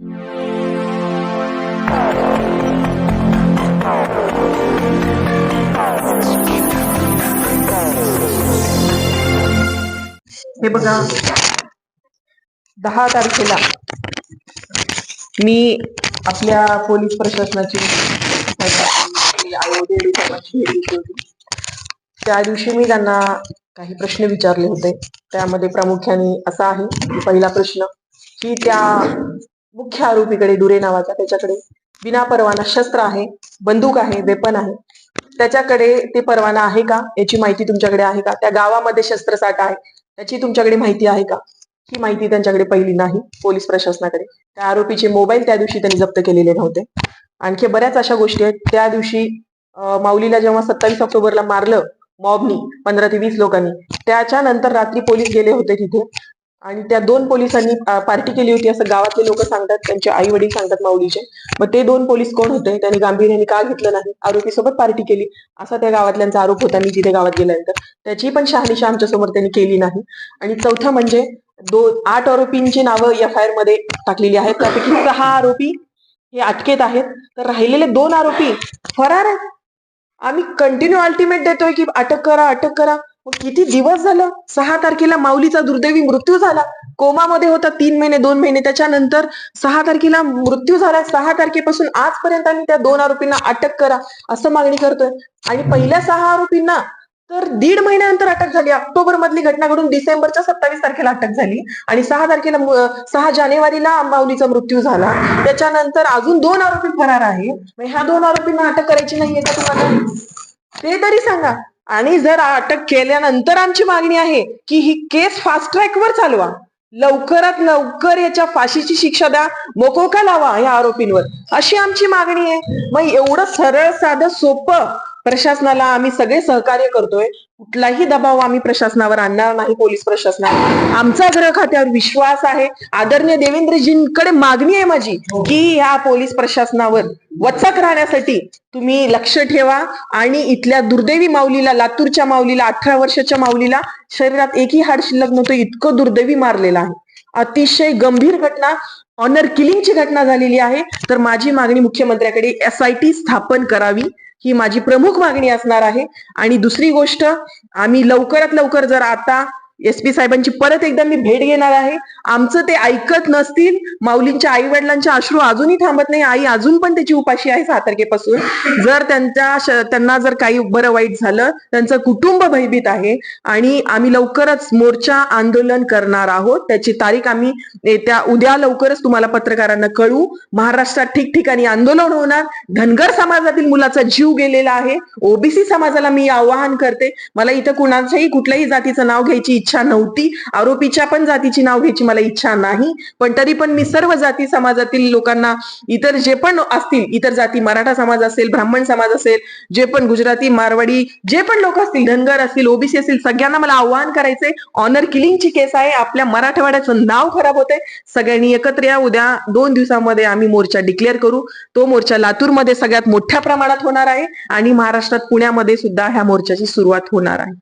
हे बघा. दहा तारखेला मी आपल्या पोलीस प्रशासनाची त्या दिवशी मी त्यांना काही प्रश्न विचारले होते. त्यामध्ये प्रामुख्याने असा आहे पहिला प्रश्न की त्या मुख्य आरोपीकडे दुरे नावाचा त्याच्याकडे. विना परवाना शस्त्र आहे बंदूक आहे वेपन आहे. त्याच्याकडे ते परवाना आहे का? याची माहिती तुमच्याकडे आहे का? त्या गावामध्ये शस्त्रसाठा आहे त्याची तुमच्याकडे माहिती आहे का? ही माहिती त्यांच्याकडे पहिली नाही पोलीस प्रशासनाकडे. त्या आरोपीचे मोबाईल त्या दिवशी त्यांनी जप्त केलेले नव्हते. आणखी बऱ्याच अशा गोष्टी आहेत. त्या दिवशी माऊलीला जेव्हा सत्तावीस ऑक्टोबरला मारलं मॉबनी पंधरा ते वीस लोकांनी त्याच्यानंतर रात्री पोलीस गेले होते तिथे. आणि त्या दोन पोलिसांनी पार्टी केली होती असं गावातले लोक सांगतात त्यांचे आई वडील सांगतात माऊलीचे. मग ते दोन पोलीस कोण होते? त्यांनी गांभीर्याने का घेतलं नाही? आरोपी सोबत पार्टी केली. असा त्या गावातल्यांचा आरोप होता मी तिथे गावात गेल्यानंतर. त्याची पण शहानिशा आमच्यासमोर त्यांनी केली नाही. आणि चौथं म्हणजे दोन आठ आरोपींची नावं एफ आय आरमध्ये टाकलेली आहेत. त्यापैकी सहा आरोपी हे अटकेत आहेत. तर राहिलेले दोन आरोपी फरार आहेत. आम्ही कंटिन्यू अल्टिमेट देतोय की अटक करा अटक करा. किती दिवस झालं? सहा तारखेला माऊलीचा दुर्दैवी मृत्यू झाला. कोमामध्ये होता तीन महिने दोन महिने. त्याच्यानंतर सहा तारखेला मृत्यू झाला. सहा तारखेपासून आजपर्यंत आम्ही त्या दोन आरोपींना अटक करा असं मागणी करतोय. आणि पहिल्या सहा आरोपींना तर दीड महिन्यानंतर अटक झाली. ऑक्टोबर मधली घटना घडून डिसेंबरच्या सत्तावीस तारखेला अटक झाली. आणि सहा तारखेला सहा जानेवारीला माऊलीचा मृत्यू झाला. त्याच्यानंतर अजून दोन आरोपी फरार आहे मग ह्या दोन आरोपींना अटक करायची नाहीये का तुम्हाला? ते तरी सांगा. आणि जर अटक केल्यानंतर आमची मागणी आहे की ही केस फास्ट ट्रॅकवर चालवा. लवकरात लवकर याच्या फाशीची शिक्षा द्या. मोकोका लावा या आरोपींवर. अशी आमची मागणी आहे. मग एवढं सरळ साधं सोपं प्रशासनाला आम्ही सगळे सहकार्य करतोय. कुठलाही दबाव आम्ही प्रशासनावर आणणार नाही पोलीस प्रशासनावर. आमचा गृह खात्यावर विश्वास आहे आदरणीय देवेंद्रजींकडे मागणी आहे माझी की ह्या पोलीस प्रशासनावर वचक राहण्यासाठी तुम्ही लक्ष ठेवा आणि इथल्या दुर्दैवी माऊलीला लातूरच्या माऊलीला अठरा वर्षाच्या माऊलीला शरीरात एकही हाड शिल्लक नव्हतं इतकं दुर्दैवी मारलेलं आहे. अतिशय गंभीर घटना ऑनर किलिंगची घटना झालेली आहे. तर माझी मागणी मुख्यमंत्र्याकडे एस आय टी स्थापन करावी. ही माझी प्रमुख मागणी असणार आहे. आणि दुसरी गोष्ट आम्ही लवकरात लवकर जर आता एस पी साहेबांची परत एकदा मी भेट घेणार आहे. आमचं ते ऐकत नसतील माऊलींच्या आई वडिलांच्या अश्रू अजूनही थांबत नाही. आई अजून पण त्याची उपाशी आहे सहा तारखेपासून जर त्यांच्या त्यांना जर काही बरं वाईट झालं त्यांचं कुटुंब भयभीत आहे आणि आम्ही लवकरच मोर्चा आंदोलन करणार आहोत. त्याची तारीख आम्ही येत्या उद्या लवकरच तुम्हाला पत्रकारांना कळू. महाराष्ट्रात ठिकठिकाणी आंदोलन होणार. धनगर समाजातील मुलाचा जीव गेलेला आहे. ओबीसी समाजाला मी आवाहन करते. मला इथं कुणाच्याही कुठल्याही जातीचं नाव घ्यायची इच्छा नव्हती. आरोपीच्या पण जातीची नाव घ्यायची मला इच्छा नाही. पण तरी पण मी सर्व जाती समाजातील लोकांना इतर जे पण असतील इतर जाती मराठा समाज असेल ब्राह्मण समाज असेल जे पण गुजराती मारवाडी जे पण लोक असतील धनगर असतील ओबीसी असतील सगळ्यांना मला आव्हान करायचंय. ऑनर किलिंगची केस आहे. आपल्या मराठवाड्याचं नाव खराब होतंय. सगळ्यांनी एकत्र या. उद्या दोन दिवसामध्ये आम्ही मोर्चा डिक्लेअर करू. तो मोर्चा लातूरमध्ये सगळ्यात मोठ्या प्रमाणात होणार आहे आणि महाराष्ट्रात पुण्यामध्ये सुद्धा ह्या मोर्चाची सुरुवात होणार आहे.